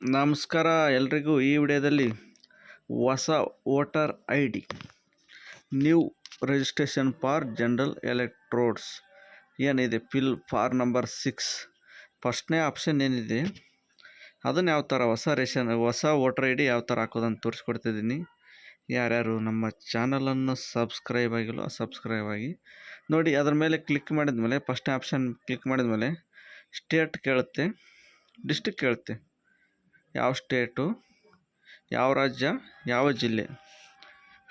ನಮಸ್ಕಾರ ಎಲ್ರಿಗೂ ಈ ವಿಡಿಯೋದಲ್ಲಿ ಹೊಸ voter I D, new registration for general electrodes ಏನಿದೆ? Fill form number six. ಫಸ್ಟ್ನೇ ಆಪ್ಷನ್ ಏನಿದೆ? ಅದನ್ನು ಯಾವ ಥರ ಹೊಸ ರೇಷನ್, ಹೊಸ ವೋಟರ್ ಐ ಡಿ ಯಾವ ಥರ ಹಾಕೋದನ್ನು ತೋರಿಸ್ಕೊಡ್ತಿದ್ದೀನಿ. ಯಾರ್ಯಾರು ನಮ್ಮ ಚಾನಲನ್ನು ಸಬ್ಸ್ಕ್ರೈಬ್ ಆಗಿಲ್ಲ ಸಬ್ಸ್ಕ್ರೈಬ್ ಆಗಿ. ನೋಡಿ, ಅದ್ರ ಮೇಲೆ ಕ್ಲಿಕ್ ಮಾಡಿದ್ಮೇಲೆ ಫಸ್ಟ್ ಆಪ್ಷನ್ ಕ್ಲಿಕ್ ಮಾಡಿದ್ಮೇಲೆ, ಸ್ಟೇಟ್ ಕೇಳುತ್ತೆ ಡಿಸ್ಟಿಕ್ ಕೇಳುತ್ತೆ. ಯಾವ ಸ್ಟೇಟು, ಯಾವ ರಾಜ್ಯ, ಯಾವ ಜಿಲ್ಲೆ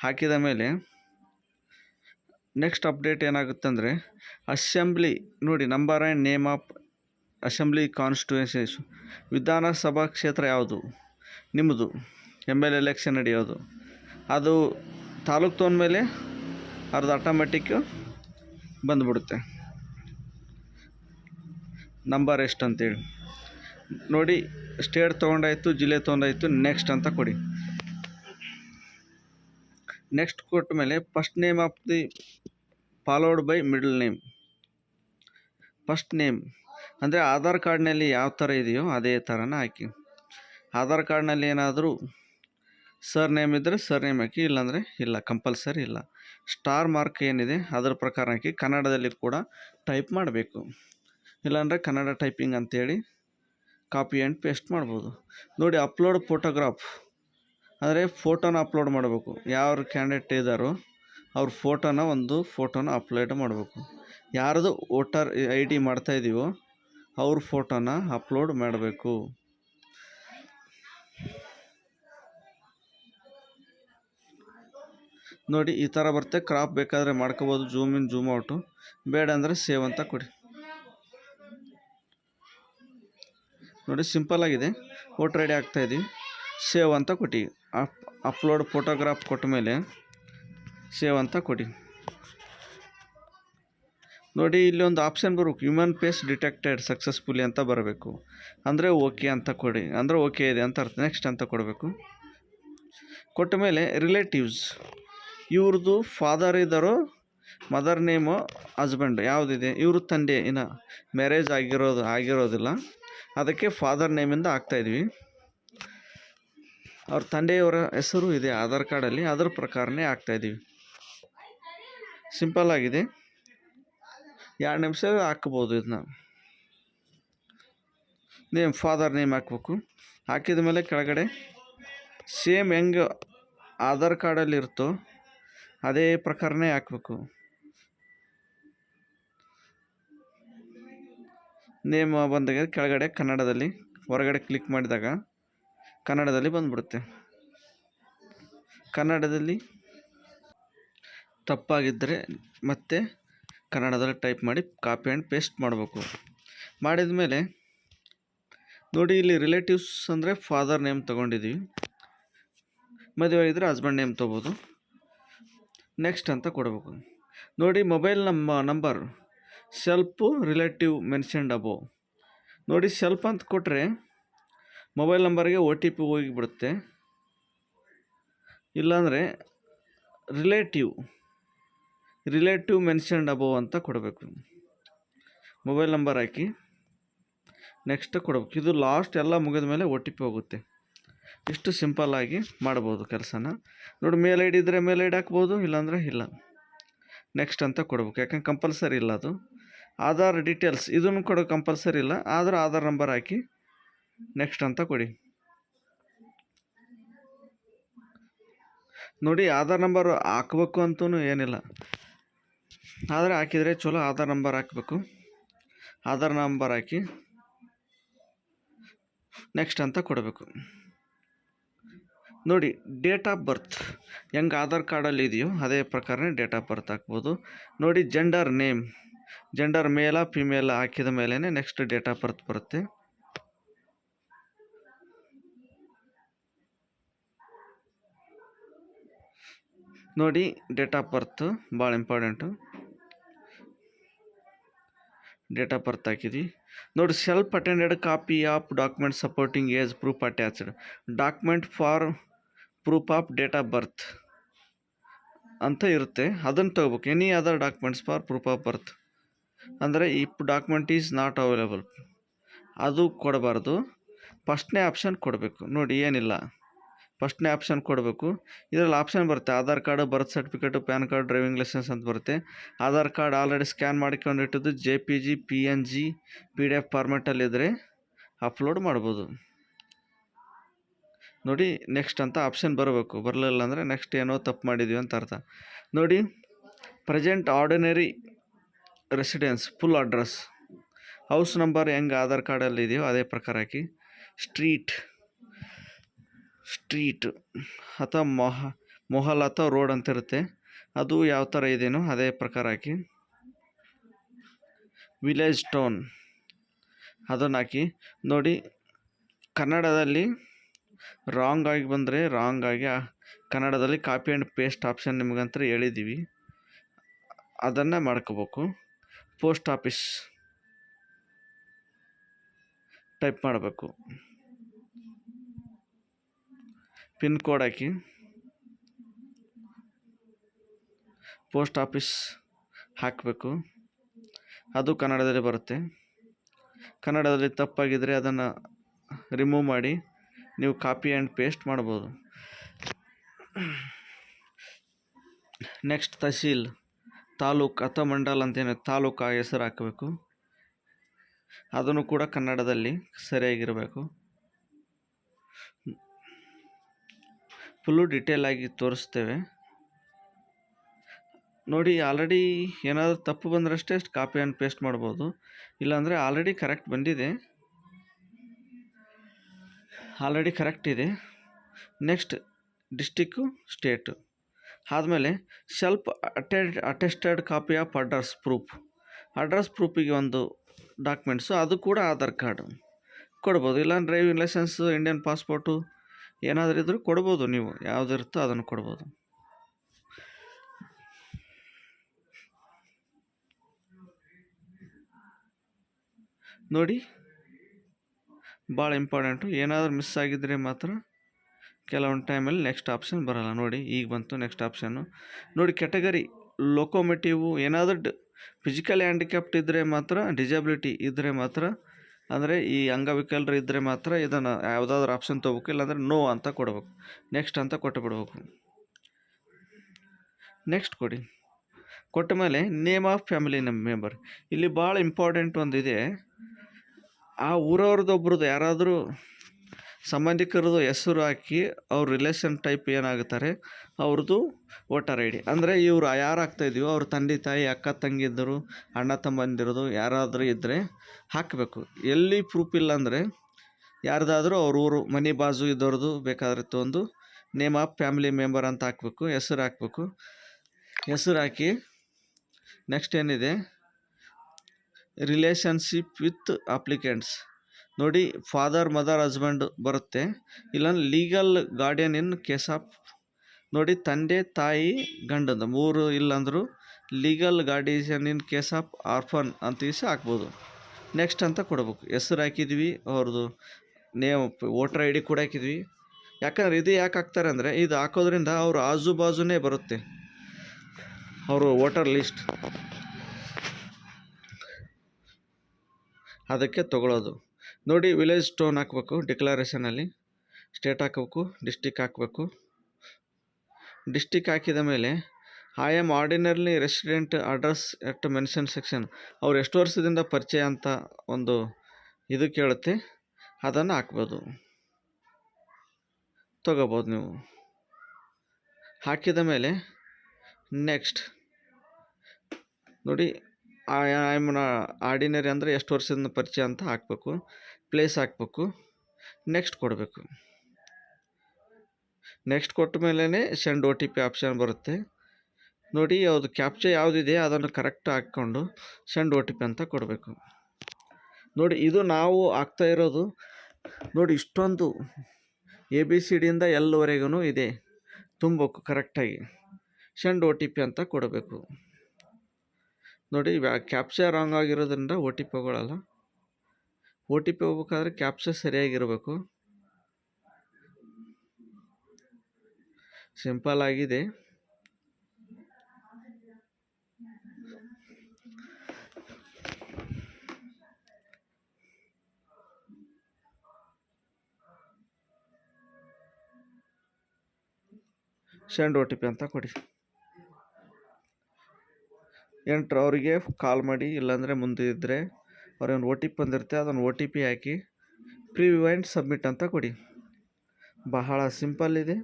ಹಾಕಿದ ಮೇಲೆ ನೆಕ್ಸ್ಟ್ ಅಪ್ಡೇಟ್ ಏನಾಗುತ್ತೆ ಅಂದರೆ ಅಸೆಂಬ್ಲಿ ನೋಡಿ number and name of assembly constituencies ವಿಧಾನಸಭಾ ಕ್ಷೇತ್ರ ಯಾವುದು? ನಿಮ್ಮದು ಎಂ ಎಲ್ ಎಲೆಕ್ಷನ್ ನಡೆಯೋದು. ಅದು ತಾಲೂಕು ತೊಗೊಂಡ್ಮೇಲೆ ಅರ್ಧ ಆಟೋಮೆಟಿಕ್ಕು ಬಂದುಬಿಡುತ್ತೆ. ನಂಬರ್ ಎಷ್ಟು ಅಂತೇಳಿ ನೋಡಿ ಸ್ಟೇಟ್ ತೊಗೊಂಡಾಯಿತು, ಜಿಲ್ಲೆ ತೊಗೊಂಡಾಯ್ತು ನೆಕ್ಸ್ಟ್ ಅಂತ ಕೊಡಿ. ನೆಕ್ಸ್ಟ್ ಕೊಟ್ಟ ಮೇಲೆ first name of the followed by middle name first name ಅಂದರೆ ಆಧಾರ್ ಕಾರ್ಡ್ನಲ್ಲಿ ಯಾವ ಥರ ಇದೆಯೋ ಅದೇ ಥರನ ಹಾಕಿ. ಆಧಾರ್ ಕಾರ್ಡ್ನಲ್ಲಿ ಏನಾದರೂ ಸರ್ ನೇಮ್ ಇದ್ದರೆ ಸರ್ ನೇಮ್ ಹಾಕಿ, ಇಲ್ಲಾಂದರೆ ಇಲ್ಲ ಕಂಪಲ್ಸರಿ ಇಲ್ಲ. ಸ್ಟಾರ್ ಮಾರ್ಕ್ ಏನಿದೆ, ಅದರ ಪ್ರಕಾರ ಹಾಕಿ, ಕನ್ನಡದಲ್ಲಿ ಕೂಡ ಟೈಪ್ ಮಾಡಬೇಕು. ಇಲ್ಲಾಂದರೆ ಕನ್ನಡ ಟೈಪಿಂಗ್ ಅಂತೇಳಿ ಕಾಪಿ ಆ್ಯಂಡ್ ಪೇಸ್ಟ್ ಮಾಡ್ಬೋದು. ನೋಡಿ, ಅಪ್ಲೋಡ್ ಫೋಟೋಗ್ರಾಫ್. ಅಂದರೆ ಫೋಟೋನ ಅಪ್ಲೋಡ್ ಮಾಡಬೇಕು. ಯಾರು ಕ್ಯಾಂಡಿಡೇಟ್ ಇದ್ದಾರೋ ಅವ್ರ ಫೋಟೋನ ಒಂದು ಫೋಟೋನ ಅಪ್ಲೋಡ್ ಮಾಡಬೇಕು. ಯಾರದು ವೋಟರ್ ಐ ಡಿ ಮಾಡ್ತಾಯಿದ್ದೀವೋ ಅವ್ರ ಫೋಟೋನ ಅಪ್ಲೋಡ್ ಮಾಡಬೇಕು. ನೋಡಿ, ಈ ಥರ ಬರುತ್ತೆ. ಕ್ರಾಪ್ ಬೇಕಾದರೆ ಮಾಡ್ಕೋಬೋದು. Zoom in, zoom out. ಬೇಡ ಅಂದರೆ ಸೇವ್ ಅಂತ ಕೊಡಿ. ನೋಡಿ ಸಿಂಪಲ್ ಆಗಿದೆ. ಫೋಟೋ ರೆಡಿ ಡಿ ಹಾಕ್ತಾಯಿದ್ದೀವಿ ಸೇವ್ ಅಂತ ಕೊಟ್ಟು ಅಪ್ ಅಪ್ಲೋಡ್ ಫೋಟೋಗ್ರಾಫ್ ಕೊಟ್ಟ ಮೇಲೆ ಸೇವ್ ಅಂತ ಕೊಡಿ. ನೋಡಿ, ಇಲ್ಲಿ ಒಂದು ಆಪ್ಷನ್ ಬರಬೇಕು ಹ್ಯೂಮನ್ ಫೇಸ್ ಡಿಟೆಕ್ಟೆಡ್ ಸಕ್ಸಸ್ಫುಲಿ ಅಂತ ಬರಬೇಕು. ಅಂದರೆ ಓಕೆ ಅಂತ ಕೊಡಿ. ಅಂದರೆ ಓಕೆ ಇದೆ ಅಂತ ಅರ್ಥ. ನೆಕ್ಸ್ಟ್ ಅಂತ ಕೊಡಬೇಕು. ಕೊಟ್ಟ ಮೇಲೆ ರಿಲೇಟಿವ್ಸ್ ಇವ್ರದ್ದು ಫಾದರ್ ಇದ್ದಾರೋ ಮದರ್ ನೇಮು ಹಸ್ಬೆಂಡ್ ಯಾವುದಿದೆ? ಇವ್ರ ತಂದೆ ಇನ್ನು ಮ್ಯಾರೇಜ್ ಆಗಿರೋದು, ಆಗಿರೋದಿಲ್ಲ. ಅದಕ್ಕೆ ಫಾದರ್ ನೇಮಿಂದ ಹಾಕ್ತಾಯಿದ್ವಿ ಅವ್ರ ತಂದೆಯವರ ಹೆಸರು ಇದೆ, ಆಧಾರ್ ಕಾರ್ಡಲ್ಲಿ ಅದರ ಪ್ರಕಾರನೇ ಹಾಕ್ತಾಯಿದ್ದೀವಿ ಸಿಂಪಲ್ ಆಗಿದೆ. ಎರಡು ನಿಮಿಷ ಹಾಕ್ಬೋದು ಇದನ್ನ ನೇಮ್ ಫಾದರ್ ನೇಮ್ ಹಾಕ್ಬೇಕು. ಹಾಕಿದ ಮೇಲೆ ಕೆಳಗಡೆ ಸೇಮ್ ಹೆಂಗೆ ಆಧಾರ್ ಕಾರ್ಡಲ್ಲಿ ಇರುತ್ತೋ, ಅದೇ ಪ್ರಕಾರನೇ ಹಾಕಬೇಕು. ನೇಮ್ ಬಂದಾಗ ಕೆಳಗಡೆ ಕನ್ನಡದಲ್ಲಿ, ಹೊರಗಡೆ ಕ್ಲಿಕ್ ಮಾಡಿದಾಗ ಕನ್ನಡದಲ್ಲಿ ಬಂದುಬಿಡುತ್ತೆ. ಕನ್ನಡದಲ್ಲಿ ತಪ್ಪಾಗಿದ್ದರೆ ಮತ್ತೆ ಕನ್ನಡದಲ್ಲಿ ಟೈಪ್ ಮಾಡಿ ಕಾಪಿ ಆ್ಯಂಡ್ ಪೇಸ್ಟ್ ಮಾಡಬೇಕು. ಮಾಡಿದ ಮೇಲೆ ನೋಡಿ, ಇಲ್ಲಿ ರಿಲೇಟಿವ್ಸ್ ಅಂದರೆ ಫಾದರ್ ನೇಮ್ ತೊಗೊಂಡಿದ್ದೀವಿ ಮದುವೆ ಆಗಿದ್ದರೆ ಹಸ್ಬೆಂಡ್ ನೇಮ್ ತೊಗೋಬೋದು. ನೆಕ್ಸ್ಟ್ ಅಂತ ಕೊಡಬೇಕು. ನೋಡಿ ಮೊಬೈಲ್ ನಮ್ಮ number self relative mentioned above ನೋಡಿ ಸೆಲ್ಫ್ ಅಂತ ಕೊಟ್ಟರೆ ಮೊಬೈಲ್ ನಂಬರ್ಗೆ ಒ ಟಿ ಪಿ ಹೋಗಿಬಿಡುತ್ತೆ ಇಲ್ಲಾಂದರೆ ರಿಲೇಟಿವ್ ರಿಲೇಟಿವ್ ಮೆನ್ಷನ್ಡ್ ಅಬೋ ಅಂತ ಕೊಡಬೇಕು. ಮೊಬೈಲ್ ನಂಬರ್ ಹಾಕಿ ನೆಕ್ಸ್ಟ್ ಕೊಡಬೇಕು. ಇದು ಲಾಸ್ಟ್ ಎಲ್ಲ ಮುಗಿದ ಮೇಲೆ ಒ ಟಿ ಪಿ ಹೋಗುತ್ತೆ. ಇಷ್ಟು ಸಿಂಪಲ್ಲಾಗಿ ಮಾಡ್ಬೋದು ಕೆಲಸನ. ನೋಡಿ ಮೇಲ್ ಐ ಡಿ ಇದ್ದರೆ ಮೇಲ್ ಐ ಡಿ ಹಾಕ್ಬೋದು, ಇಲ್ಲಾಂದರೆ ಇಲ್ಲ. ನೆಕ್ಸ್ಟ್ ಅಂತ ಕೊಡ್ಬೇಕು. ಯಾಕಂದ್ರೆ ಕಂಪಲ್ಸರಿ ಇಲ್ಲ ಅದು. ಆಧಾರ್ ಡೀಟೇಲ್ಸ್ ಇದನ್ನು ಕೊಡೋ ಕಂಪಲ್ಸರಿ ಇಲ್ಲ, ಆದರೂ ಆಧಾರ್ ನಂಬರ್ ಹಾಕಿ ನೆಕ್ಸ್ಟ್ ಅಂತ ಕೊಡಿ. ನೋಡಿ, ಆಧಾರ್ ನಂಬರ್ ಹಾಕ್ಬೇಕು ಅಂತೂ ಏನಿಲ್ಲ. ಆದರೆ ಹಾಕಿದರೆ ಚಲೋ ಆಧಾರ್ ನಂಬರ್ ಹಾಕಬೇಕು. ಆಧಾರ್ ನಂಬರ್ ಹಾಕಿ ನೆಕ್ಸ್ಟ್ ಅಂತ ಕೊಡಬೇಕು. ನೋಡಿ ಡೇಟ್ ಆಫ್ ಬರ್ತ್ ಹೆಂಗೆ ಆಧಾರ್ ಕಾರ್ಡಲ್ಲಿ ಇದೆಯೋ ಅದೇ ಪ್ರಕಾರನೇ ಡೇಟ್ ಆಫ್ ಬರ್ತ್ ಹಾಕ್ಬೋದು. ನೋಡಿ gender name gender male female ಹಾಕಿದ ಮೇಲೇ ನೆಕ್ಸ್ಟ್ ಡೇಟ್ ಆಫ್ ಬರ್ತ್ ಬರುತ್ತೆ. ನೋಡಿ ಡೇಟ್ ಆಫ್ ಬರ್ತ್ ಭಾಳ ಇಂಪಾರ್ಟೆಂಟು ಡೇಟ್ ಆಫ್ ಬರ್ತ್ ಹಾಕಿದ್ವಿ. ನೋಡಿ self attended copy of document supporting age proof attached document for proof of date of birth ಅಂತ ಇರುತ್ತೆ. ಅದನ್ನು ತೊಗೋಬೇಕು. Any other documents for proof of birth ಅಂದರೆ ಈ ಡಾಕ್ಯುಮೆಂಟ್ ಈಸ್ ನಾಟ್ ಅವೈಲೇಬಲ್ ಅದು ಕೊಡಬಾರ್ದು. ಫಸ್ಟ್ನೇ ಆಪ್ಷನ್ ಕೊಡಬೇಕು. ನೋಡಿ, ಏನಿಲ್ಲ. ಫಸ್ಟ್ನೇ ಆಪ್ಷನ್ ಕೊಡಬೇಕು. ಇದರಲ್ಲಿ ಆಪ್ಷನ್ ಬರುತ್ತೆ. Aadhaar card birth certificate pan card driving licence ಅಂತ ಬರುತ್ತೆ. Aadhaar card already scan ಮಾಡ್ಕೊಂಡಿಟ್ಟಿದ್ದು J P G P N G P D F ಫಾರ್ಮೆಟಲ್ಲಿದ್ದರೆ upload ಮಾಡ್ಬೋದು. ನೋಡಿ ನೆಕ್ಸ್ಟ್ ಅಂತ ಆಪ್ಷನ್ ಬರಬೇಕು. ಬರಲಿಲ್ಲ ಅಂದರೆ ನೆಕ್ಸ್ಟ್ ಏನೋ ತಪ್ಪು ಮಾಡಿದ್ವಿ ಅಂತ ಅರ್ಥ. ನೋಡಿ present ordinary residence full address house number ಹೆಂಗೆ ಆಧಾರ್ ಕಾರ್ಡಲ್ಲಿ ಇದೆಯೋ ಅದೇ ಪ್ರಕಾರ ಹಾಕಿ. ಸ್ಟ್ರೀಟ್ ಸ್ಟ್ರೀಟ್ ಅಥವಾ ಮೊಹ, ಮೊಹಲ್ ಅಥವಾ ರೋಡ್ ಅಂತ ಇರುತ್ತೆ. ಅದು ಯಾವ ಥರ ಇದೆಯೋ ಅದೇ ಪ್ರಕಾರ ಹಾಕಿ. ವಿಲೇಜ್ ಟೌನ್ ಅದನ್ನು ಹಾಕಿ. ನೋಡಿ, ಕನ್ನಡದಲ್ಲಿ ರಾಂಗ್ ಆಗಿ ಬಂದರೆ ರಾಂಗ್ ಆಗಿ ಕನ್ನಡದಲ್ಲಿ ಕಾಪಿ ಆ್ಯಂಡ್ ಪೇಸ್ಟ್ ಆಪ್ಷನ್ ನಿಮಗಂತ ಹೇಳಿದ್ದೀವಿ. ಅದನ್ನು ಮಾಡ್ಕೋಬೇಕು. ಪೋಸ್ಟ್ ಆಫೀಸ್ ಟೈಪ್ ಮಾಡಬೇಕು. ಪಿನ್ ಕೋಡ್ ಹಾಕಿ. ಪೋಸ್ಟ್ ಆಫೀಸ್ ಹಾಕಬೇಕು. ಅದು ಕನ್ನಡದಲ್ಲಿ ಬರುತ್ತೆ. ಕನ್ನಡದಲ್ಲಿ ತಪ್ಪಾಗಿದ್ದರೆ ಅದನ್ನು ರಿಮೂವ್ ಮಾಡಿ ನೀವು ಕಾಪಿ ಆ್ಯಂಡ್ ಪೇಸ್ಟ್ ಮಾಡ್ಬೋದು. ನೆಕ್ಸ್ಟ್ ತಹಸೀಲ್. ತಾಲೂಕು ಅಥವಾ ಮಂಡಲ್ ಅಂತೇನು ತಾಲೂಕು ಆ ಹೆಸರು ಹಾಕಬೇಕು. ಅದನ್ನು ಕೂಡ ಕನ್ನಡದಲ್ಲಿ ಸರಿಯಾಗಿರಬೇಕು. ಫುಲ್ಲು ಡಿಟೇಲ್ ಆಗಿ ತೋರಿಸ್ತೇವೆ. ನೋಡಿ ಆಲ್ರೆಡಿ ಏನಾದರೂ ತಪ್ಪು ಬಂದರಷ್ಟೇ ಅಷ್ಟು ಕಾಪಿ ಆ್ಯಂಡ್ ಪೇಸ್ಟ್ ಮಾಡ್ಬೋದು. ಇಲ್ಲಾಂದರೆ ಆಲ್ರೆಡಿ ಕರೆಕ್ಟ್ ಬಂದಿದೆ. ಆಲ್ರೆಡಿ ಕರೆಕ್ಟ್ ಇದೆ. ನೆಕ್ಸ್ಟ್ ಡಿಸ್ಟಿಕ್ಕು ಸ್ಟೇಟು ಆದಮೇಲೆ self ಅಟೆಡ್ attested copy of address proof address ಪ್ರೂಫಿಗೆ ಒಂದು ಡಾಕ್ಯುಮೆಂಟ್ಸು ಅದು ಕೂಡ ಆಧಾರ್ ಕಾರ್ಡು ಕೊಡ್ಬೋದು. ಇಲ್ಲ ಡ್ರೈವಿಂಗ್ ಲೈಸೆನ್ಸು ಇಂಡಿಯನ್ ಪಾಸ್ಪೋರ್ಟು ಏನಾದರೂ ಇದ್ದರೂ ಕೊಡ್ಬೋದು ನೀವು. ಯಾವುದಿರುತ್ತೋ ಅದನ್ನು ಕೊಡ್ಬೋದು. ನೋಡಿ. ಭಾಳ ಇಂಪಾರ್ಟೆಂಟು ಏನಾದರೂ ಮಿಸ್ ಆಗಿದ್ದರೆ ಮಾತ್ರ ಕೆಲವೊಂದು ಟೈಮಲ್ಲಿ ನೆಕ್ಸ್ಟ್ ಆಪ್ಷನ್ ಬರೋಲ್ಲ. ನೋಡಿ, ಈಗ ಬಂತು ನೆಕ್ಸ್ಟ್ ಆಪ್ಷನ್ನು ನೋಡಿ ಕೆಟಗರಿ ಲೊಕೋಮೆಟಿವು ಏನಾದರೂ ಡ್ ಫಿಸಿಕಲ್ ಹ್ಯಾಂಡಿಕ್ಯಾಪ್ಟ್ ಇದ್ದರೆ ಮಾತ್ರ ಡಿಸಬಿಲಿಟಿ ಇದ್ದರೆ ಮಾತ್ರ, ಅಂದರೆ ಈ ಅಂಗವಿಕಲರು ಇದ್ದರೆ ಮಾತ್ರ ಇದನ್ನು ಯಾವುದಾದ್ರೂ ಆಪ್ಷನ್ ತೊಗೋಬೇಕು, ಇಲ್ಲಾಂದರೆ ನೋ ಅಂತ ಕೊಡಬೇಕು. ನೆಕ್ಸ್ಟ್ ಅಂತ ಕೊಟ್ಟು ಬಿಡಬೇಕು. ನೆಕ್ಸ್ಟ್ ಕೊಡಿ. ಕೊಟ್ಟ ಮೇಲೆ ನೇಮ್ ಆಫ್ ಫ್ಯಾಮಿಲಿ ನಮ್ಮ ಮೆಂಬರ್ ಇಲ್ಲಿ ಭಾಳ ಇಂಪಾರ್ಟೆಂಟ್ ಒಂದಿದೆ. ಆ ಊರವ್ರದ್ದೊಬ್ರದ್ದು ಯಾರಾದರೂ ಸಂಬಂಧಿಕರದು ಹೆಸರು ಹಾಕಿ ಅವ್ರ ರಿಲೇಷನ್ ಟೈಪ್ ಏನಾಗುತ್ತಾರೆ, ಅವ್ರದ್ದು ವೋಟರ್ ಐ ಡಿ ಅಂದರೆ ಇವರು ಯಾರು ಆಗ್ತಾಯಿದೆಯೋ ಅವ್ರ ತಂದೆ ತಾಯಿ, ಅಕ್ಕ ತಂಗಿದ್ದರು ಅಣ್ಣ ತಮ್ಮಂದಿರೋದು ಯಾರಾದರೂ ಇದ್ದರೆ ಹಾಕಬೇಕು. ಎಲ್ಲಿ ಪ್ರೂಫ್ ಇಲ್ಲ ಅಂದರೆ ಯಾರ್ದಾದರೂ ಅವ್ರ ಊರು, ಮನೆ ಬಾಜು ಇದ್ದವ್ರದ್ದು ಬೇಕಾದ್ರೆ ತೊಂದು ನೇಮ್ ಆಫ್ ಫ್ಯಾಮಿಲಿ ಮೆಂಬರ್ ಅಂತ ಹಾಕಬೇಕು, ಹೆಸರು ಹಾಕಬೇಕು. ಹೆಸರು ಹಾಕಿ ನೆಕ್ಸ್ಟ್ ಏನಿದೆ ರಿಲೇಷನ್ಶಿಪ್ ವಿತ್ ಅಪ್ಲಿಕೆಂಟ್ಸ್ ನೋಡಿ ಫಾದರ್ ಮದರ್ ಹಸ್ಬೆಂಡ್ ಬರುತ್ತೆ. ಇಲ್ಲ legal guardian in case of ನೋಡಿ, ತಂದೆ, ತಾಯಿ ಗಂಡಂದು ಮೂರು ಇಲ್ಲಾಂದರೂ legal guardian in case of orphan ಅಂತ ಹಾಕ್ಬೋದು. ನೆಕ್ಸ್ಟ್ ಅಂತ ಕೊಡ್ಬೇಕು. ಹೆಸರು ಹಾಕಿದ್ವಿ, ಅವ್ರದ್ದು ನೇಮ್ ವೋಟರ್ ಐ ಡಿ ಕೂಡ ಹಾಕಿದ್ವಿ. ಯಾಕಂದ್ರೆ ಇದು ಯಾಕೆ ಹಾಕ್ತಾರೆ ಅಂದರೆ, ಇದು ಹಾಕೋದ್ರಿಂದ ಅವರು ಆಜು ಬಾಜುನೇ ಬರುತ್ತೆ. ಅವರು ವೋಟರ್ ಲಿಸ್ಟ್ ಅದಕ್ಕೆ ತಗೊಳ್ಳೋದು ನೋಡಿ, ವಿಲೇಜ್ ಸ್ಟೋನ್ ಹಾಕಬೇಕು, ಡಿಕ್ಲರೇಷನಲ್ಲಿ. ಸ್ಟೇಟ್ ಹಾಕಬೇಕು, ಡಿಸ್ಟಿಕ್ ಹಾಕಬೇಕು. ಡಿಸ್ಟಿಕ್ ಹಾಕಿದ ಮೇಲೆ I am ordinarily resident address at mention section ಅವ್ರು ಎಷ್ಟು ವರ್ಷದಿಂದ ಪರಿಚಯ ಅಂತ ಒಂದು ಇದು ಕೇಳುತ್ತೆ. ಅದನ್ನು ಹಾಕ್ಬೋದು. ತಗೋಬೋದು ನೀವು. ಹಾಕಿದ ಮೇಲೆ ನೆಕ್ಸ್ಟ್ ನೋಡಿ ಐ ಆಮ್ ಆರ್ಡಿನರಿ ಅಂದರೆ ಎಷ್ಟು ವರ್ಷದಿಂದ ಪರಿಚಯ ಅಂತ ಹಾಕಬೇಕು. ಪ್ಲೇಸ್ ಹಾಕಬೇಕು. ನೆಕ್ಸ್ಟ್ ಕೊಡಬೇಕು. ನೆಕ್ಸ್ಟ್ ಕೊಟ್ಟ ಮೇಲೇ send O T P option ಬರುತ್ತೆ. ನೋಡಿ ಯಾವುದು ಕ್ಯಾಪ್ಚರ್ ಯಾವುದಿದೆ ಅದನ್ನು ಕರೆಕ್ಟ್ ಹಾಕ್ಕೊಂಡು ಸೆಂಡ್ ಒ ಟಿ ಪಿ ಅಂತ ಕೊಡಬೇಕು. ನೋಡಿ ಇದು ನಾವು ಆಗ್ತಾ ಇರೋದು. ನೋಡಿ ಇಷ್ಟೊಂದು ಎ ಬಿ ಸಿ ಡಿಯಿಂದ ಎಲ್ಲವರೆಗೂ ಇದೆ. ತುಂಬಬೇಕು ಕರೆಕ್ಟಾಗಿ ಸೆಂಡ್ ಒ ಟಿ ಪಿ ಅಂತ ಕೊಡಬೇಕು. ನೋಡಿ ಕ್ಯಾಪ್ಚರ್ ರಾಂಗ್ ಆಗಿರೋದ್ರಿಂದ O T P O T P ಹೋಗ್ಬೇಕಾದ್ರೆ ಕ್ಯಾಪ್ಸ ಸರಿಯಾಗಿರಬೇಕು. ಸಿಂಪಲ್ ಆಗಿದೆ. ಸೆಂಡ್ ಒ ಟಿ ಪಿ ಅಂತ ಕೊಡಿ. ಎಂಟ್ರು ಅವರಿಗೆ ಕಾಲ್ ಮಾಡಿ, ಇಲ್ಲಾಂದರೆ ಮುಂದೆ ಇದ್ದರೆ ಅವ್ರಿಗೆ ಒಂದು ಒ ಟಿ ಪಿ ಬಂದಿರುತ್ತೆ, ಅದನ್ನು ಒ ಟಿ ಪಿ ಹಾಕಿ ಪ್ರಿವ್ಯೂ ಆ್ಯಂಡ್ ಸಬ್ಮಿಟ್ ಅಂತ ಕೊಡಿ. ಬಹಳ ಸಿಂಪಲ್ ಇದೆ.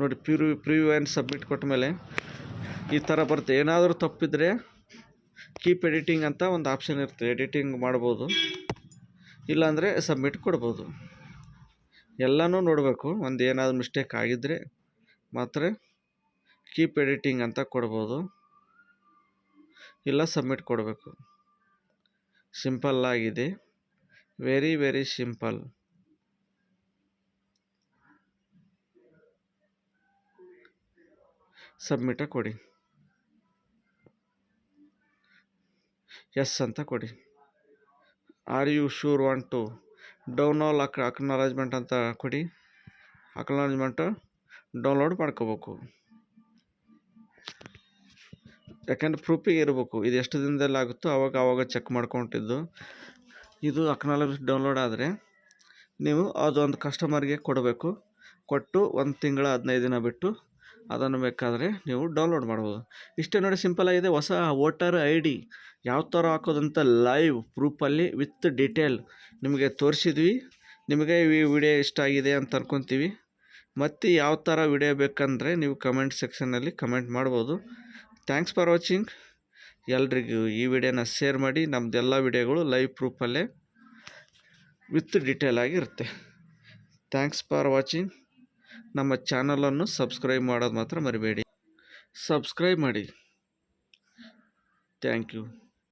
ನೋಡಿ ಪ್ರಿವ್ಯೂ ಪ್ರಿವ್ಯೂ ಆ್ಯಂಡ್ ಸಬ್ಮಿಟ್ ಕೊಟ್ಟ ಮೇಲೆ ಈ ಥರ ಬರುತ್ತೆ. ಏನಾದರೂ ತಪ್ಪಿದ್ರೆ ಕೀಪ್ ಎಡಿಟಿಂಗ್ ಅಂತ ಒಂದು ಆಪ್ಷನ್ ಇರುತ್ತೆ. ಎಡಿಟಿಂಗ್ ಮಾಡ್ಬೋದು, ಇಲ್ಲಾಂದರೆ ಸಬ್ಮಿಟ್ ಕೊಡ್ಬೋದು. ಎಲ್ಲನೂ ನೋಡಬೇಕು. ಒಂದು ಏನಾದರೂ ಮಿಸ್ಟೇಕ್ ಆಗಿದ್ದರೆ ಮಾತ್ರ ಕೀಪ್ ಎಡಿಟಿಂಗ್ ಅಂತ ಕೊಡ್ಬೋದು. ಇಲ್ಲ ಸಬ್ಮಿಟ್ ಕೊಡಬೇಕು. ಸಿಂಪಲ್ ಆಗಿದೆ. ವೆರಿ ವೆರಿ ಸಿಂಪಲ್ ಸಬ್ಮಿಟ ಕೊಡಿ. ಎಸ್ ಅಂತ ಕೊಡಿ. Are you sure want to download ಅಕ್ ಅಕ್ನಾಲಜ್ಮೆಂಟ್ ಅಂತ ಕೊಡಿ. ಅಕ್ನಾಲಜ್ಮೆಂಟ್ ಡೌನ್ಲೋಡ್ ಮಾಡ್ಕೋಬೇಕು. ಯಾಕಂದ್ರೆ ಪ್ರೂಫಿಗೆ ಇರಬೇಕು. ಇದು ಎಷ್ಟು ದಿನದಲ್ಲಿ ಆಗುತ್ತೋ ಆವಾಗ ಆವಾಗ ಚೆಕ್ ಮಾಡ್ಕೊಂಡಿದ್ದು ಇದು ಅಕ್ನಾಲಜ್ ಡೌನ್ಲೋಡ್ ಆದರೆ ನೀವು ಅದೊಂದು ಕಸ್ಟಮರ್ಗೆ ಕೊಡಬೇಕು. ಕೊಟ್ಟು ಒಂದು ತಿಂಗಳ ಹದಿನೈದು ದಿನ ಬಿಟ್ಟು ಅದನ್ನು ಬೇಕಾದರೆ ನೀವು ಡೌನ್ಲೋಡ್ ಮಾಡ್ಬೋದು. ಇಷ್ಟೇ ನೋಡಿ ಸಿಂಪಲ್ ಆಗಿದೆ. ಹೊಸ ವೋಟರ್ ಐ ಡಿ ಯಾವ ಥರ ಹಾಕೋದಂತ ಲೈವ್ ಪ್ರೂಫಲ್ಲಿ ವಿತ್ ಡೀಟೇಲ್ ನಿಮಗೆ ತೋರಿಸಿದ್ವಿ. ನಿಮಗೆ ಈ ವಿಡಿಯೋ ಇಷ್ಟ ಆಗಿದೆ ಅಂತ ಅನ್ಕೊತೀವಿ. ಮತ್ತು ಯಾವ ಥರ ವಿಡಿಯೋ ಬೇಕಂದರೆ ನೀವು ಕಮೆಂಟ್ ಸೆಕ್ಷನಲ್ಲಿ ಕಮೆಂಟ್ ಮಾಡ್ಬೋದು. ಥ್ಯಾಂಕ್ಸ್ ಫಾರ್ ವಾಚಿಂಗ್ ಎಲ್ರಿಗೂ ಈ ವಿಡಿಯೋನ ಶೇರ್ ಮಾಡಿ. ನಮ್ಮದೆಲ್ಲ ವಿಡಿಯೋಗಳು ಲೈವ್ ಪ್ರೂಫಲ್ಲೇ ವಿತ್ ಡಿಟೇಲ್ ಆಗಿರುತ್ತೆ ಥ್ಯಾಂಕ್ಸ್ ಫಾರ್ ವಾಚಿಂಗ್ ನಮ್ಮ ಚಾನಲನ್ನು ಸಬ್ಸ್ಕ್ರೈಬ್ ಮಾಡೋದು ಮಾತ್ರ ಮರಿಬೇಡಿ. ಸಬ್ಸ್ಕ್ರೈಬ್ ಮಾಡಿ. Thank you